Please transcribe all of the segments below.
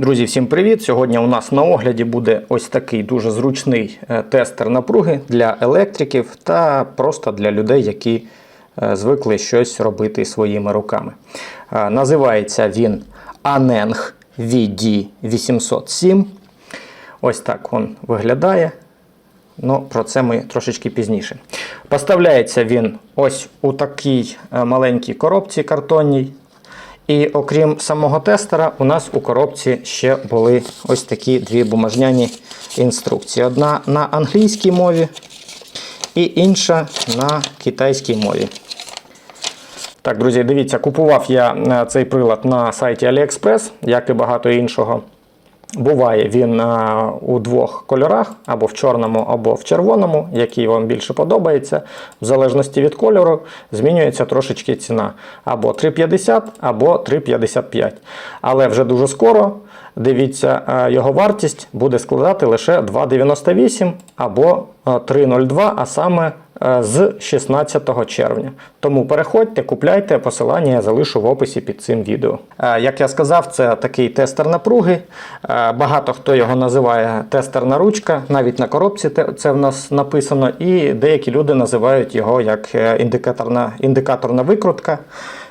Друзі, всім привіт! Сьогодні у нас на огляді буде ось такий дуже зручний е, тестер напруги для електриків та просто для людей, які е, звикли щось робити своїми руками. Е, Називається він Aneng VD807. Ось так він виглядає. Ну, про це ми трошечки пізніше. Поставляється він ось у такій маленькій коробці картонній. І окрім самого тестера, у нас у коробці ще були ось такі дві бумажняні інструкції. Одна на англійській мові і інша на китайській мові. Так, друзі, дивіться, купував я е, цей прилад на сайті AliExpress, як і багато іншого. Буває він е, у двох кольорах, або в чорному, або в червоному, який вам більше подобається. В залежності від кольору змінюється трошечки ціна. Або 3,50, або 3,55. Але вже дуже скоро, дивіться, е, його вартість буде складати лише 2,98 або е, 3,02, а саме е, з 16 червня. Тому переходьте, купляйте, посилання я залишу в описі під цим відео. Е, Як я сказав, це такий тестер напруги. Е, Багато хто його називає тестерна ручка, навіть на коробці це в нас написано, і деякі люди називають його як е, індикаторна, індикаторна викрутка.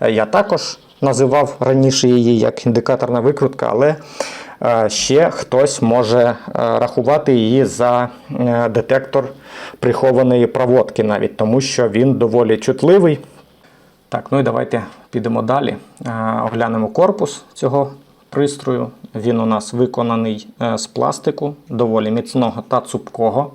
Е, Я також називав раніше її як індикаторна викрутка, але е, ще хтось може е, рахувати її за е, детектор прихованої проводки навіть, тому що він доволі чутливий. Так, ну і давайте підемо далі. Е, Оглянемо корпус цього пристрою. Він у нас виконаний е, з пластику, доволі міцного та цупкого.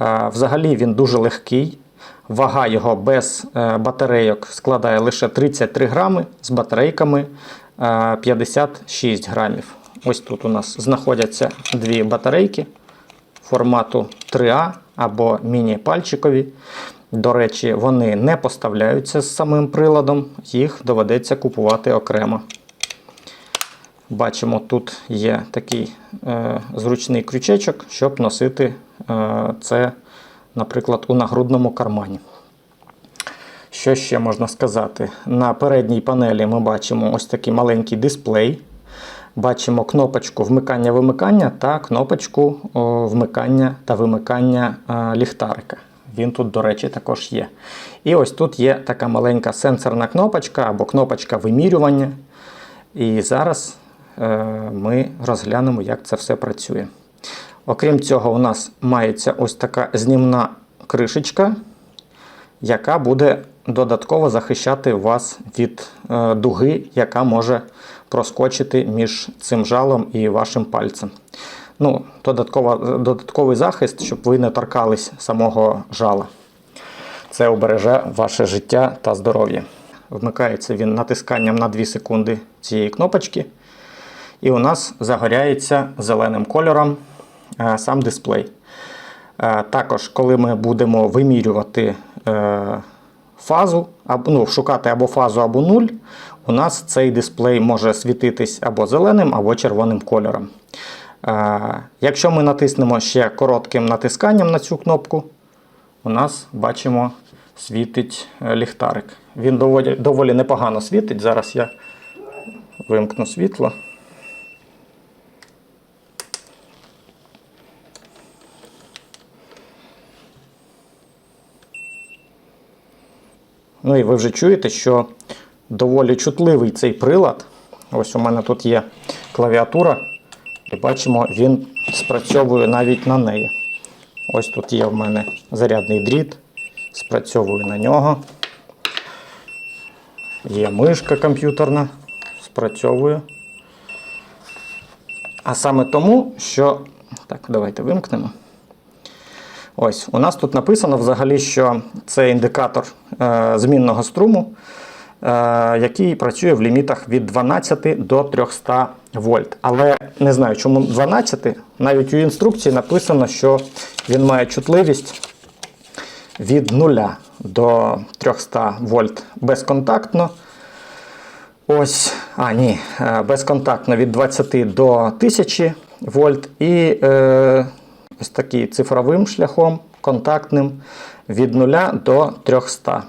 Е, Взагалі він дуже легкий. Вага його без е, батарейок складає лише 33 грами, з батарейками е, 56 грамів. Ось тут у нас знаходяться дві батарейки формату 3А або міні-пальчикові. До речі, вони не поставляються з самим приладом, їх доведеться купувати окремо. Бачимо, тут є такий е, зручний крючечок, щоб носити е, це, наприклад, у нагрудному кармані. Що ще можна сказати? На передній панелі ми бачимо ось такий маленький дисплей. Бачимо кнопочку вмикання-вимикання та кнопочку вмикання та вимикання ліхтарика. Він тут, до речі, також є. І ось тут є така маленька сенсорна кнопочка або кнопочка вимірювання. І зараз е, ми розглянемо, як це все працює. Окрім цього, у нас мається ось така знімна кришечка, яка буде додатково захищати вас від е, дуги, яка може проскочити між цим жалом і вашим пальцем. Ну, додаткова, додатковий захист, щоб ви не торкались самого жала. Це обереже ваше життя та здоров'я. Вмикається він натисканням на 2 секунди цієї кнопочки. І у нас загоряється зеленим кольором е, сам дисплей. Е, Також, коли ми будемо вимірювати е, фазу, ну, шукати або фазу, або нуль, у нас цей дисплей може світитись або зеленим, або червоним кольором. Е, Якщо ми натиснемо ще коротким натисканням на цю кнопку, у нас бачимо світить е, ліхтарик. Він доволі, доволі непогано світить. Зараз я вимкну світло. Ну і ви вже чуєте, що доволі чутливий цей прилад. Ось у мене тут є клавіатура, і бачимо, він спрацьовує навіть на неї. Ось тут є в мене зарядний дріт, спрацьовую на нього. Є мишка комп'ютерна, спрацьовує. А саме тому, що. Так, давайте вимкнемо. Ось, у нас тут написано взагалі, що це індикатор е, змінного струму, який працює в лімітах від 12 до 300 вольт. Але не знаю, чому 12. Навіть у інструкції написано, що він має чутливість від 0 до 300 вольт безконтактно. Ось, а ні, е, безконтактно від 20 до 1000 вольт і е, ось такий цифровим шляхом, контактним від 0 до 300.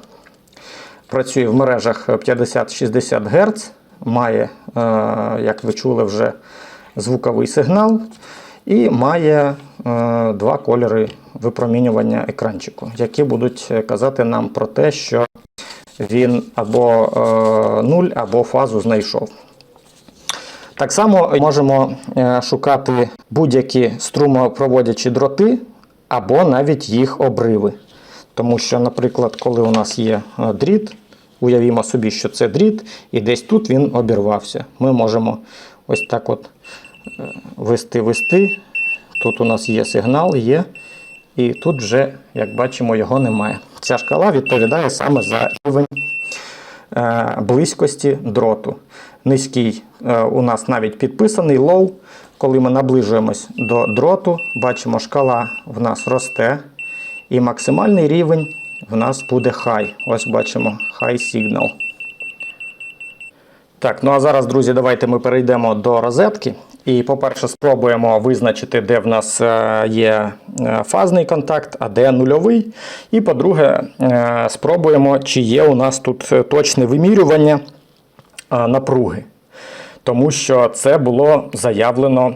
Працює в мережах 50-60 Гц, має, е, як ви чули, вже звуковий сигнал і має е, два кольори випромінювання екранчику, які будуть казати нам про те, що він або е, нуль, або фазу знайшов. Так само можемо шукати будь-які струмопроводячі дроти або навіть їх обриви. Тому що, наприклад, коли у нас є дріт, уявімо собі, що це дріт, і десь тут він обірвався. Ми можемо ось так от е, вести, вести. Тут у нас є сигнал, є. І тут вже, як бачимо, його немає. Ця шкала відповідає саме за рівень е, близькості дроту. Низький е, у нас навіть підписаний low. Коли ми наближуємось до дроту, бачимо, шкала в нас росте. І максимальний рівень в нас буде high. Ось бачимо high signal. Так, ну а зараз, друзі, давайте ми перейдемо до розетки. І, по-перше, спробуємо визначити, де в нас е, є е, фазний контакт, а де нульовий. І по-друге, е, спробуємо, чи є у нас тут точне вимірювання напруги. Тому що це було заявлено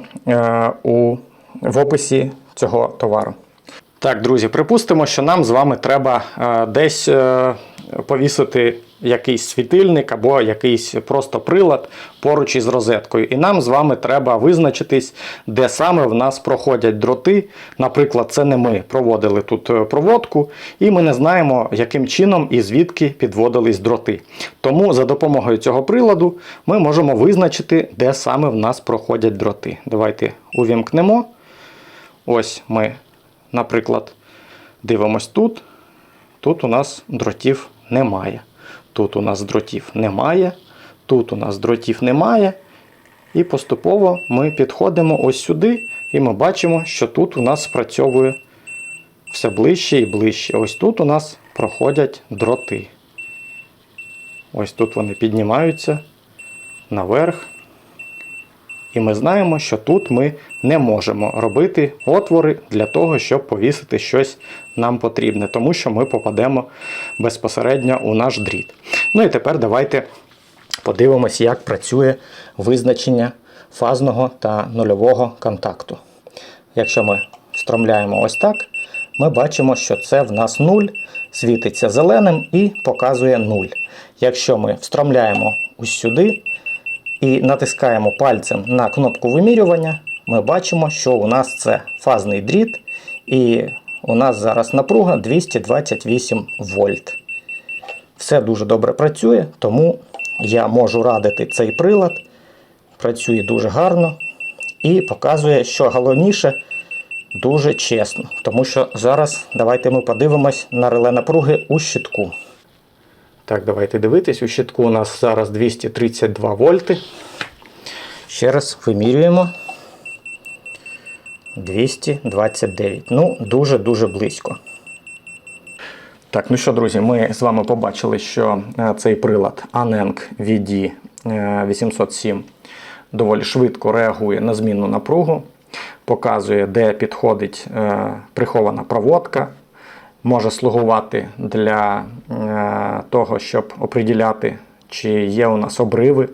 у, в описі цього товару. Так, друзі, припустимо, що нам з вами треба е, десь е, повісити якийсь світильник або якийсь просто прилад поруч із розеткою. І нам з вами треба визначитись, де саме в нас проходять дроти. Наприклад, це не ми проводили тут е, проводку, і ми не знаємо, яким чином і звідки підводились дроти. Тому за допомогою цього приладу ми можемо визначити, де саме в нас проходять дроти. Давайте увімкнемо. Ось ми Наприклад, дивимось тут. Тут у нас дротів немає. Тут у нас дротів немає. Тут у нас дротів немає. І поступово ми підходимо ось сюди, і ми бачимо, що тут у нас спрацьовує все ближче і ближче. Ось тут у нас проходять дроти. Ось тут вони піднімаються наверх. І ми знаємо, що тут ми не можемо робити отвори для того, щоб повісити щось нам потрібне, тому що ми попадемо безпосередньо у наш дріт. Ну і тепер давайте подивимося, як працює визначення фазного та нульового контакту. Якщо ми встромляємо ось так, ми бачимо, що це в нас 0, світиться зеленим і показує 0. Якщо ми встромляємо ось сюди, і натискаємо пальцем на кнопку вимірювання, ми бачимо, що у нас це фазний дріт, і у нас зараз напруга 228 вольт. Все дуже добре працює, тому я можу радити цей прилад. Працює дуже гарно і показує, що головніше, дуже чесно. Тому що зараз давайте ми подивимось на реле напруги у щитку. Так, давайте дивитись. У щитку у нас зараз 232 вольти. Ще раз вимірюємо. 229. Ну, дуже-дуже близько. Так, ну що, друзі, ми з вами побачили, що е, цей прилад Aneng VD 807 доволі швидко реагує на змінну напругу, показує, де підходить е, прихована проводка, може слугувати для е, того, щоб оприділяти, чи є у нас обриви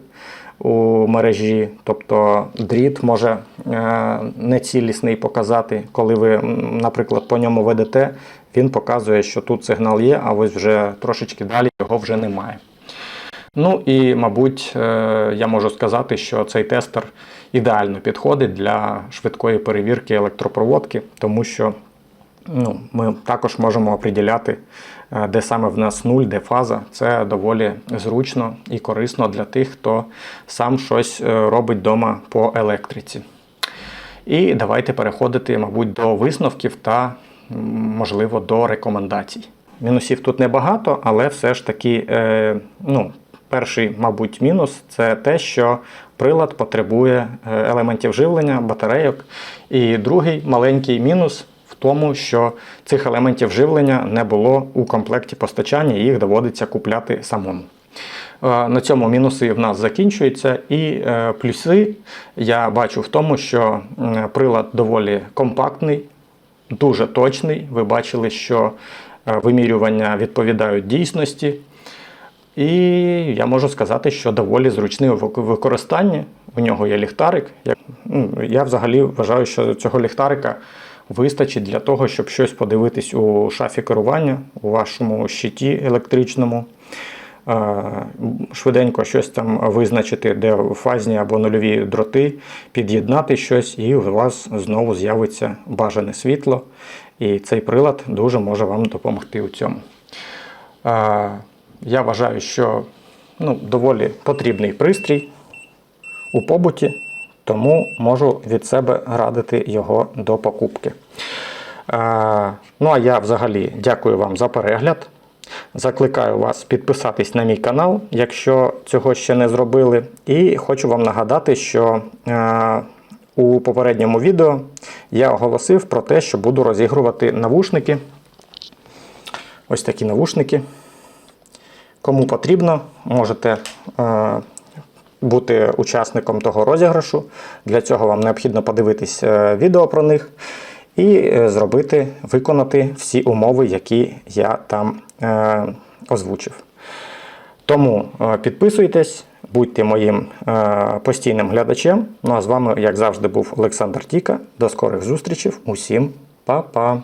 у мережі, тобто дріт може е, нецілісний показати, коли ви, наприклад, по ньому ведете, він показує, що тут сигнал є, а ось вже трошечки далі його вже немає. Ну і, мабуть, е, я можу сказати, що цей тестер ідеально підходить для швидкої перевірки електропроводки, тому що ну, ми також можемо оприділяти, е, де саме в нас нуль, де фаза. Це доволі зручно і корисно для тих, хто сам щось е, робить вдома по електриці. І давайте переходити, мабуть, до висновків та, можливо, до рекомендацій. Мінусів тут небагато, але все ж таки, е, ну, перший, мабуть, мінус це те, що прилад потребує е, елементів живлення, батарейок. І другий маленький мінус тому, що цих елементів живлення не було у комплекті постачання, і їх доводиться купляти самому. Е, На цьому мінуси в нас закінчуються, і е, плюси я бачу в тому, що прилад доволі компактний, дуже точний. Ви бачили, що е, вимірювання відповідають дійсності. І я можу сказати, що доволі зручний у використанні. У нього є ліхтарик. Ну, я взагалі вважаю, що цього ліхтарика вистачить для того, щоб щось подивитись у шафі керування, у вашому щиті електричному. Е, Швиденько щось там визначити, де фазні або нульові дроти, під'єднати щось, і у вас знову з'явиться бажане світло. І цей прилад дуже може вам допомогти у цьому. Е, Я вважаю, що ну, доволі потрібний пристрій у побуті, тому можу від себе радити його до покупки. Е, Ну а я взагалі дякую вам за перегляд. Закликаю вас підписатись на мій канал, якщо цього ще не зробили. І хочу вам нагадати, що е, у попередньому відео я оголосив про те, що буду розігрувати навушники. Ось такі навушники. Кому потрібно, можете е, бути учасником того розіграшу. Для цього вам необхідно подивитись відео про них і е, зробити, виконати всі умови, які я там е, озвучив. Тому е, підписуйтесь, будьте моїм е, постійним глядачем. Ну а з вами, як завжди, був Олександр Тіка. До скорих зустрічей. Усім па-па!